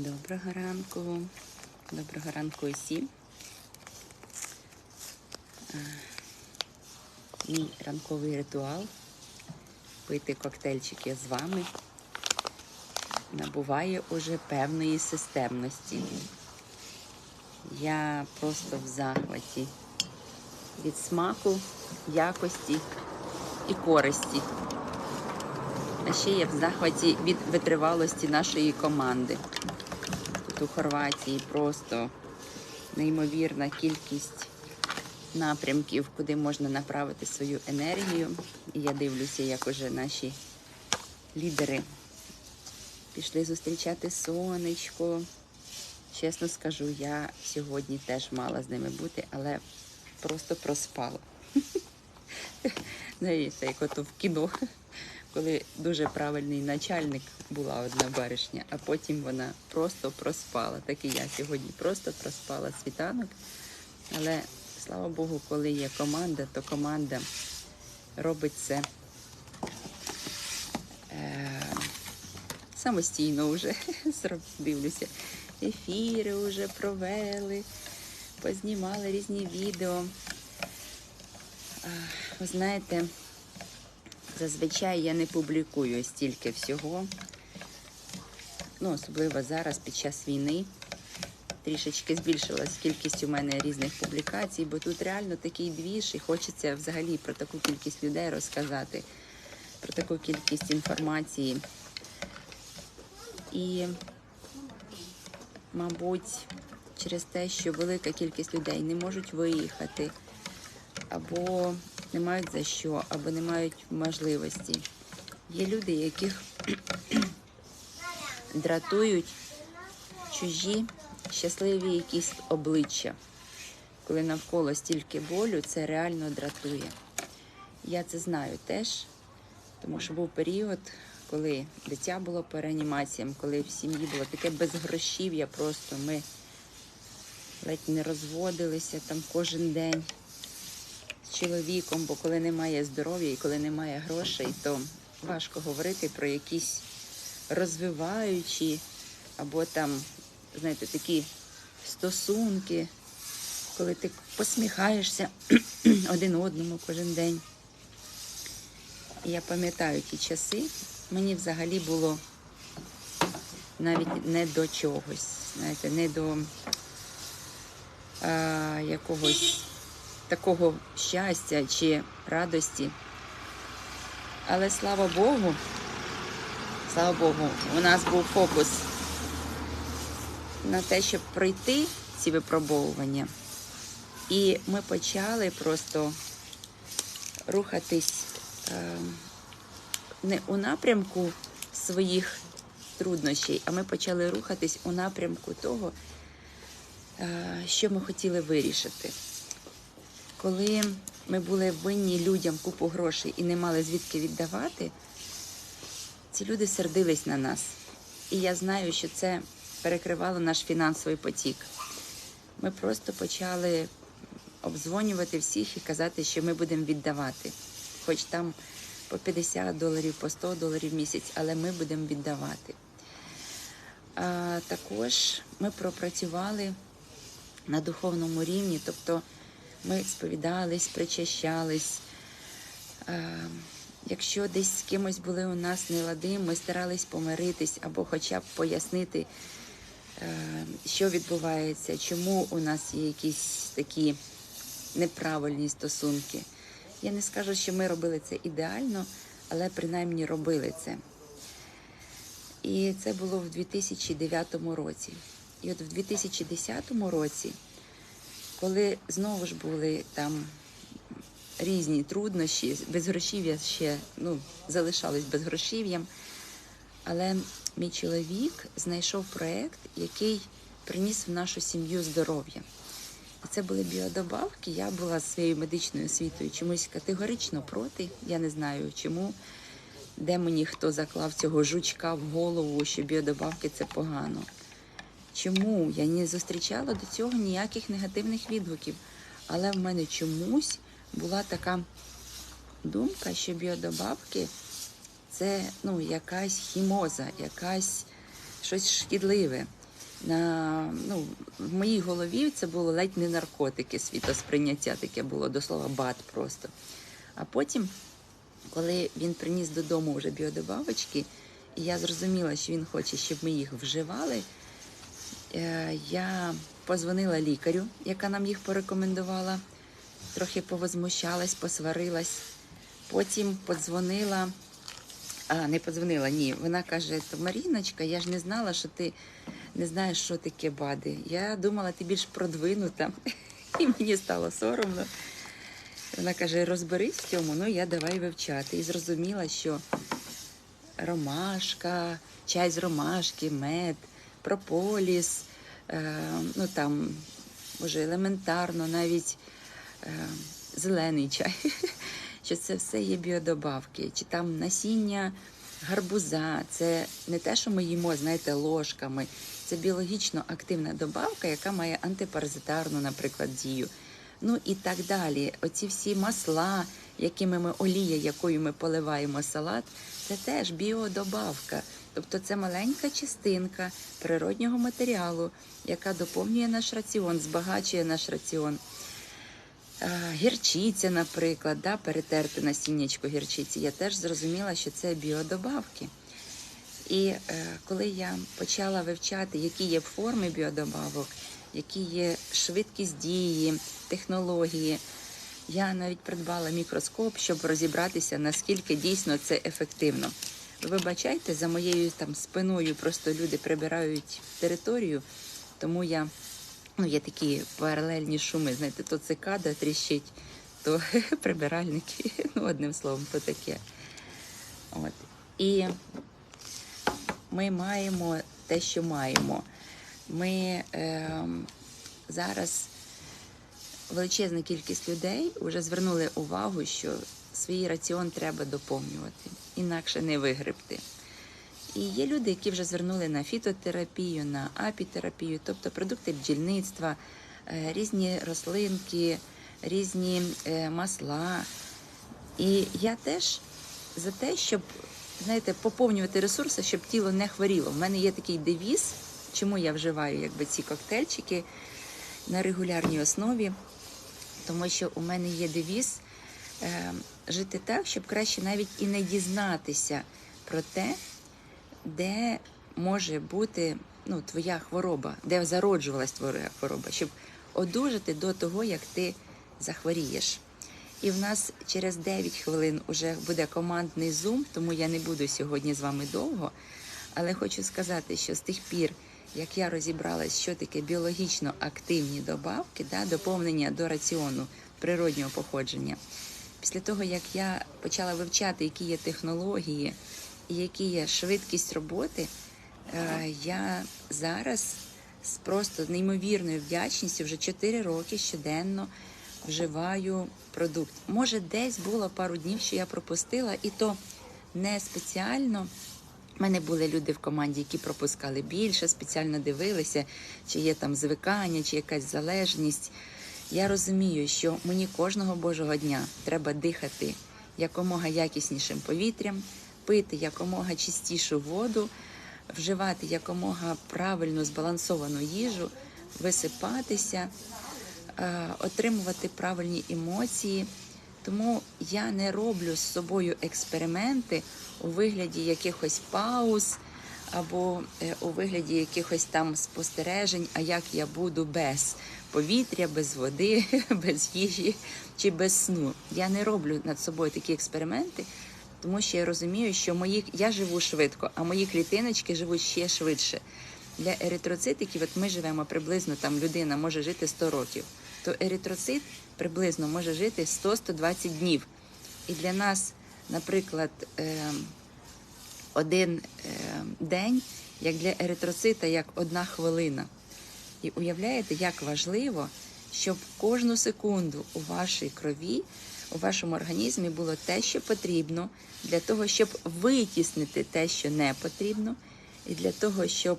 Доброго ранку. Доброго ранку усім. Мій ранковий ритуал пити коктейльчики з вами набуває уже певної системності. Я просто в захваті від смаку, якості і користі. А ще я в захваті від витривалості нашої команди. У Хорватії просто неймовірна кількість напрямків, куди можна направити свою енергію. І я дивлюся, як уже наші лідери пішли зустрічати сонечко. Чесно скажу, я сьогодні теж мала з ними бути, але просто проспала. Знаєте, як ото в кіно, коли дуже правильний начальник була одна баришня, а потім вона просто проспала. Так і я сьогодні просто проспала світанок. Але слава Богу, коли є команда, то команда робить це е, самостійно вже дивлюся. Ефіри вже провели, познімали різні відео. Ви знаєте, зазвичай я не публікую стільки всього. Ну, особливо зараз під час війни. Трішечки збільшилась кількість у мене різних публікацій, бо тут реально такий двіж, і хочеться взагалі про таку кількість людей розказати, про таку кількість інформації. І, мабуть, через те, що велика кількість людей не можуть виїхати, або не мають за що, або не мають можливості. Є люди, яких дратують чужі щасливі якісь обличчя. Коли навколо стільки болю, це реально дратує. Я це знаю теж, тому що був період, коли дитя було по реанімаціям, коли в сім'ї було таке безгрошів'я, просто ми ледь не розводилися там кожен день чоловіком, бо коли немає здоров'я і коли немає грошей, то важко говорити про якісь розвиваючі або там, знаєте, такі стосунки, коли ти посміхаєшся один одному кожен день. Я пам'ятаю ті часи, мені взагалі було навіть не до чогось, знаєте, не до а, якогось такого щастя чи радості. Але слава Богу, слава Богу, у нас був фокус на те, щоб пройти ці випробовування. І ми почали просто рухатись е, не у напрямку своїх труднощів, а ми почали рухатись у напрямку того, е, що ми хотіли вирішити. Коли ми були винні людям купу грошей і не мали звідки віддавати, ці люди сердились на нас. І я знаю, що це перекривало наш фінансовий потік. Ми просто почали обдзвонювати всіх і казати, що ми будемо віддавати. Хоч там по 50 доларів, по 100 доларів в місяць, але ми будемо віддавати. А, також ми пропрацювали на духовному рівні, тобто ми сповідались, причащались. Якщо десь з кимось були у нас нелади, ми старались помиритись або хоча б пояснити, е, що відбувається, чому у нас є якісь такі неправильні стосунки. Я не скажу, що ми робили це ідеально, але принаймні робили це. І це було в 2009 році. І от в 2010 році, коли знову ж були там різні труднощі, безгрошів'я ще ну, залишалось безгрошів'ям, але мій чоловік знайшов проєкт, який приніс в нашу сім'ю здоров'я. І це були біодобавки. Я була з своєю медичною освітою чомусь категорично проти. Я не знаю чому, де мені хто заклав цього жучка в голову, що біодобавки це погано. Чому? Я не зустрічала до цього ніяких негативних відгуків. Але в мене чомусь була така думка, що біодобавки це ну, якась хімоза, якась щось шкідливе. на, ну, в моїй голові це було ледь не наркотики, світосприйняття таке було, до слова бат просто. А потім, коли він приніс додому вже біодобавочки, і я зрозуміла, що він хоче, щоб ми їх вживали, я позвонила лікарю, яка нам їх порекомендувала, трохи повозмущалась, посварилась. Потім подзвонила, а не подзвонила, ні. Вона каже: то Маріночка, я ж не знала, що ти не знаєш, що таке бади. Я думала, ти більш продвинута, і мені стало соромно. Вона каже: розберись в цьому, ну я давай вивчати. І зрозуміла, що ромашка, чай з ромашки, мед, прополіс, е, ну там, може, елементарно, навіть е, зелений чай, що це все є біодобавки, чи там насіння гарбуза. Це не те, що ми їмо, знаєте, ложками. Це біологічно активна добавка, яка має антипаразитарну, наприклад, дію. Ну і так далі. Оці всі масла, якими ми олія, якою ми поливаємо салат, це теж біодобавка. Тобто це маленька частинка природнього матеріалу, яка доповнює наш раціон, збагачує наш раціон. Гірчиця, наприклад, да, перетерти насіннячко гірчиці, я теж зрозуміла, що це біодобавки. І е, коли я почала вивчати, які є форми біодобавок, які є швидкість дії, технології, я навіть придбала мікроскоп, щоб розібратися, наскільки дійсно це ефективно. Ви вибачайте, за моєю там спиною просто люди прибирають територію, тому я ну, є такі паралельні шуми, знаєте, то цикада тріщить, то прибиральники, ну, одним словом, то таке. От. І ми маємо те, що маємо. Ми е, зараз величезна кількість людей вже звернули увагу, що свій раціон треба доповнювати, інакше не вигребти. І є люди, які вже звернули на фітотерапію, на апітерапію, тобто продукти бджільництва, е, різні рослинки, різні е, масла. І я теж за те, щоб знаєте, поповнювати ресурси, щоб тіло не хворіло. У мене є такий девіз, чому я вживаю якби, ці коктейльчики на регулярній основі, тому що у мене є девіз е, жити так, щоб краще навіть і не дізнатися про те, де може бути ну, твоя хвороба, де зароджувалась твоя хвороба, щоб одужати до того, як ти захворієш. І в нас через 9 хвилин вже буде командний зум, тому я не буду сьогодні з вами довго. Але хочу сказати, що з тих пір, як я розібралась, що таке біологічно активні добавки, да, доповнення до раціону природнього походження, після того як я почала вивчати, які є технології і які є швидкість роботи, е, я зараз з просто неймовірною вдячністю вже 4 роки щоденно вживаю продукт. Може, десь було пару днів, що я пропустила, і то не спеціально. У мене були люди в команді, які пропускали більше, спеціально дивилися, чи є там звикання, чи якась залежність. Я розумію, що мені кожного божого дня треба дихати якомога якіснішим повітрям, пити якомога чистішу воду, вживати якомога правильну збалансовану їжу, висипатися, е, отримувати правильні емоції. Тому я не роблю з собою експерименти у вигляді якихось пауз або е, у вигляді якихось там спостережень, а як я буду без повітря, без води, без їжі чи без сну. Я не роблю над собою такі експерименти, тому що я розумію, що мої я живу швидко, а мої клітиночки живуть ще швидше. Для еритроцитиків, от ми живемо приблизно там людина може жити 100 років, то еритроцит приблизно може жити 100-120 днів. І для нас, наприклад, е, один е, день, як для еритроцита, як одна хвилина. І уявляєте, як важливо, щоб кожну секунду у вашій крові, у вашому організмі було те, що потрібно, для того, щоб витіснити те, що не потрібно, і для того, щоб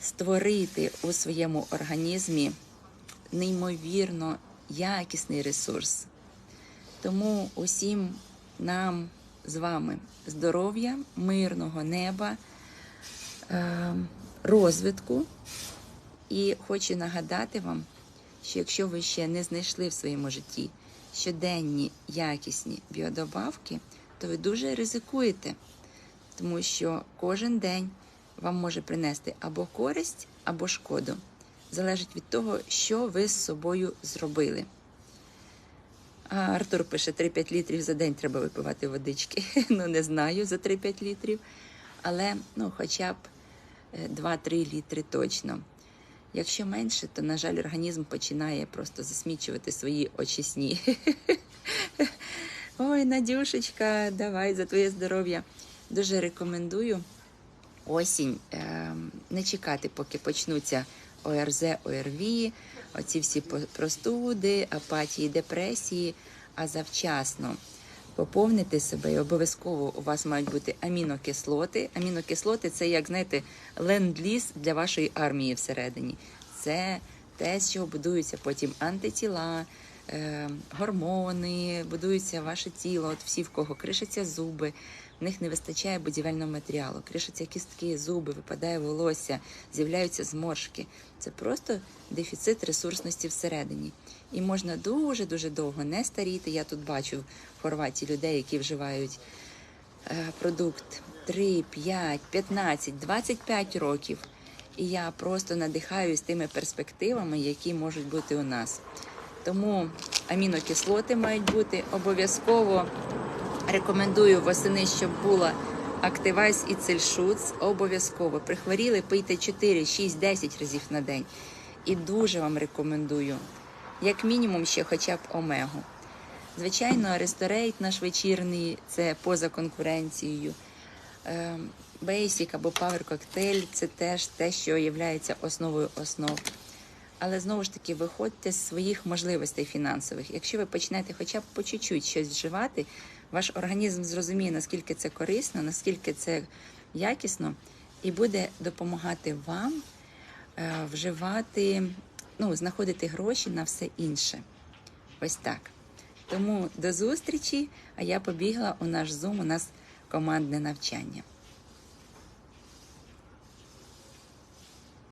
створити у своєму організмі неймовірно якісний ресурс. Тому усім нам з вами здоров'я, мирного неба, е, розвитку. І хочу нагадати вам, що якщо ви ще не знайшли в своєму житті щоденні якісні біодобавки, то ви дуже ризикуєте, тому що кожен день вам може принести або користь, або шкоду. Залежить від того, що ви з собою зробили. А Артур пише, 3-5 літрів за день треба випивати водички. Ну, не знаю за 3-5 літрів, але ну, хоча б е, 2-3 літри точно. Якщо менше, то, на жаль, організм починає просто засмічувати свої очисні. Ой, Надюшечка, давай за твоє здоров'я. Дуже рекомендую осінь е, не чекати, поки почнуться ОРЗ, ОРВІ, оці всі простуди, апатії, депресії, а завчасно поповнити себе і обов'язково у вас мають бути амінокислоти. Амінокислоти це, як знаєте, ленд-ліз для вашої армії всередині. Це те, з чого будуються потім антитіла, е, гормони, будується ваше тіло. От всі, в кого кришаться зуби, в них не вистачає будівельного матеріалу, кришаться кістки, зуби, випадає волосся, з'являються зморшки. Це просто дефіцит ресурсності всередині. І можна дуже дуже довго не старіти. Я тут бачу в Хорватії людей, які вживають е, продукт 3, 5, 15, 25 років. І я просто надихаюсь тими перспективами, які можуть бути у нас. Тому амінокислоти мають бути обов'язково. Рекомендую восени, щоб була Активайс і Цельшуц. Обов'язково прихворіли, пийте 4, 6, 10 разів на день. І дуже вам рекомендую, як мінімум, ще хоча б омегу. Звичайно, ресторейт наш вечірний це поза конкуренцією. Basic або Power Cocktail – це теж те, що є основою основ. Але знову ж таки, виходьте з своїх можливостей фінансових. Якщо ви почнете хоча б по чуть-чуть щось вживати, ваш організм зрозуміє, наскільки це корисно, наскільки це якісно, і буде допомагати вам е, вживати, ну, знаходити гроші на все інше. Ось так. Тому до зустрічі. А я побігла у наш Zoom, у нас командне навчання.